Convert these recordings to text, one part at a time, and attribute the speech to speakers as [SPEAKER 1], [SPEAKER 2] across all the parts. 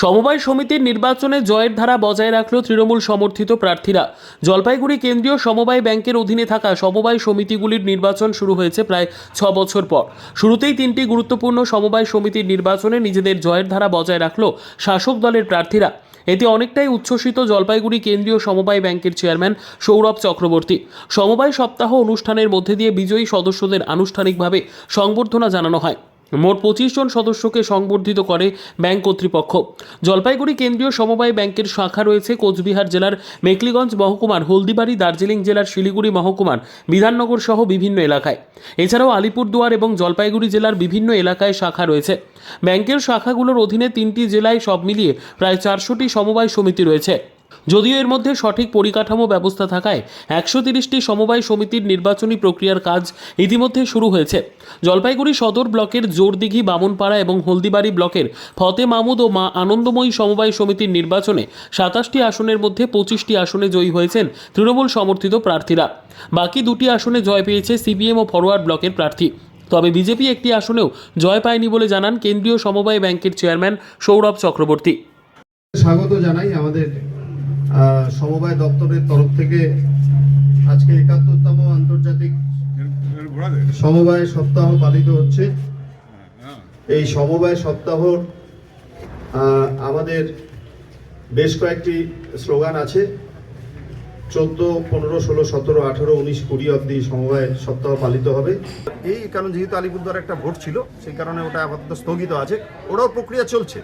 [SPEAKER 1] সমবায় সমিতির নির্বাচনে জয়ের ধারা বজায় রাখল তৃণমূল সমর্থিত প্রার্থীরা। জলপাইগুড়ি কেন্দ্রীয় সমবায় ব্যাংকের অধীনে থাকা সমবায় সমিতিগুলির নির্বাচন শুরু হয়েছে প্রায় ছ বছর পর। শুরুতেই তিনটি গুরুত্বপূর্ণ সমবায় সমিতির নির্বাচনে নিজেদের জয়ের ধারা বজায় রাখল শাসক দলের প্রার্থীরা। এতে অনেকটাই উচ্ছ্বসিত জলপাইগুড়ি কেন্দ্রীয় সমবায় ব্যাংকের চেয়ারম্যান সৌরভ চক্রবর্তী। সমবায় সপ্তাহ অনুষ্ঠানের মধ্যে দিয়ে বিজয়ী সদস্যদের আনুষ্ঠানিকভাবে সংবর্ধনা জানানো হয়। মোট পঁচিশ জন সদস্যকে সংবর্ধিত করে ব্যাংক কর্তৃপক্ষ। জলপাইগুড়ি কেন্দ্রীয় সমবায় ব্যাংকের শাখা রয়েছে কোচবিহার জেলার মেকলিগঞ্জ মহকুমার, হলদিবাড়ি দার্জিলিং জেলার শিলিগুড়ি মহকুমার, বিধাননগর সহ বিভিন্ন এলাকায়। এছাড়াও আলিপুরদুয়ার এবং জলপাইগুড়ি জেলার বিভিন্ন এলাকায় শাখা রয়েছে। ব্যাংকের শাখাগুলোর অধীনে তিনটি জেলায় সব মিলিয়ে প্রায় চারশোটি সমবায় সমিতি রয়েছে। যদিও এর মধ্যে সঠিক পরিকাঠামো ব্যবস্থা থাকায় একশো তিরিশটি সমবায় সমিতির নির্বাচনী প্রক্রিয়ার কাজ ইতিমধ্যে শুরু হয়েছে। জলপাইগুড়ি সদর ব্লকের জোরদিঘি, বামনপাড়া এবং হলদিবাড়ি ব্লকের ফতে মামুদ ও মা আনন্দময়ী সমবায় সমিতির নির্বাচনে সাতাশটি আসনের মধ্যে পঁচিশটি আসনে জয়ী হয়েছেন তৃণমূল সমর্থিত প্রার্থীরা। বাকি দুটি আসনে জয় পেয়েছে সিপিএম ও ফরওয়ার্ড ব্লকের প্রার্থী। তবে বিজেপি একটি আসনেও জয় পায়নি বলে জানান কেন্দ্রীয় সমবায় ব্যাংকের চেয়ারম্যান সৌরভ চক্রবর্তী।
[SPEAKER 2] স্বাগত জানাই আমাদের সমবায় দপ্তরের তরফ থেকে আজকে একাত্তরতম আন্তর্জাতিক সমবায় সপ্তাহ পালিত হচ্ছে। এই সমবায় সপ্তাহ আমাদের বেশ কয়েকটি স্লোগান আছে। চোদ্দ, পনেরো, ষোলো, সতেরো, আঠেরো, উনিশ, কুড়ি অব্দি সমবায় সপ্তাহ পালিত হবে। এই কারণ যেহেতু আলিপুরদুয়ার একটা ভোট ছিল, সেই কারণে ওটা আপাতত স্থগিত আছে। ওটাও প্রক্রিয়া চলছে।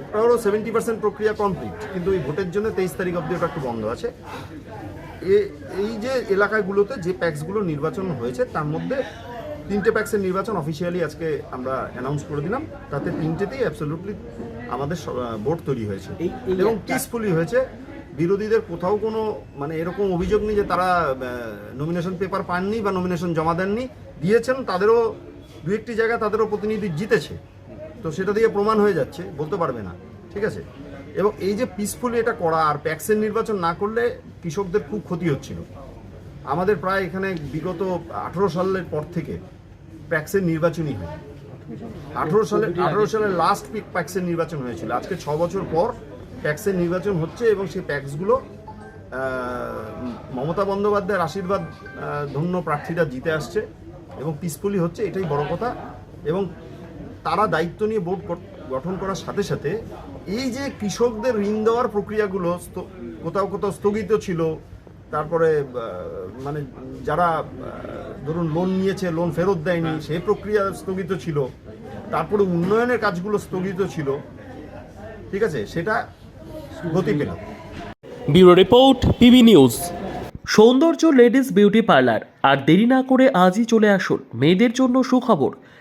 [SPEAKER 2] ওটারও সেভেন্টি পার্সেন্ট প্রক্রিয়া কমপ্লিট কিন্তু এই ভোটের জন্য তেইশ তারিখ অব্দি ওটা একটু বন্ধ আছে। এই যে এলাকাগুলোতে যে প্যাক্সগুলো নির্বাচন হয়েছে তার মধ্যে তিনটে প্যাক্সের নির্বাচন অফিসিয়ালি আজকে আমরা অ্যানাউন্স করে দিলাম। তাতে তিনটেতেই অ্যাবসলিউটলি আমাদের ভোট তৈরি হয়েছে। এবং পিসফুলি হয়েছে। বিরোধীদের কোথাও কোনো মানে এরকম অভিযোগ নেই যে তারা নমিনেশন পেপার পাননি বা নমিনেশন জমা দেননি। দিয়েছেন তাদেরও দু একটি জায়গায় তাদেরও প্রতিনিধি জিতেছে। তো সেটা দিয়ে প্রমাণ হয়ে যাচ্ছে, বলতে পারবে না, ঠিক আছে? এবং এই যে পিসফুলি এটা করা আর প্যাক্সের নির্বাচন না করলে কৃষকদের খুব ক্ষতি হচ্ছিল। আমাদের প্রায় এখানে বিগত আঠেরো সালের পর থেকে প্যাক্সের নির্বাচনই হয়। আঠেরো সালে, আঠেরো সালের লাস্ট পিক প্যাক্সের নির্বাচন হয়েছিল। আজকে ছ বছর পর প্যাক্সের নির্বাচন হচ্ছে এবং সেই প্যাক্সগুলো মমতা বন্দ্যোপাধ্যায়ের আশীর্বাদ ধন্য প্রার্থীরা জিতে আসছে এবং পিসফুলি হচ্ছে, এটাই বড় কথা। এবং তারা দায়িত্ব নিয়ে বোর্ড গঠ- গঠন করার সাথে সাথে এই যে কৃষকদের ঋণ দেওয়ার প্রক্রিয়াগুলো কোথাও কোথাও স্থগিত ছিল তারপরে মানে যারা ধরুন লোন নিয়েছে লোন ফেরত দেয়নি সেই প্রক্রিয়া স্থগিত ছিল তারপরে উন্নয়নের কাজগুলো স্থগিত ছিল ঠিক আছে? সেটা গতি পেল
[SPEAKER 1] bureau report PB news. Soundarya ladies beauty parlour আর দেরি না করে আজই চলে আসুন মেয়েদের জন্য সুখবর।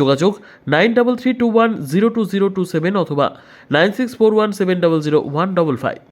[SPEAKER 1] যোগাযোগ nine double three two one zero two zero two seven অথবা nine six four one seven double zero one double five.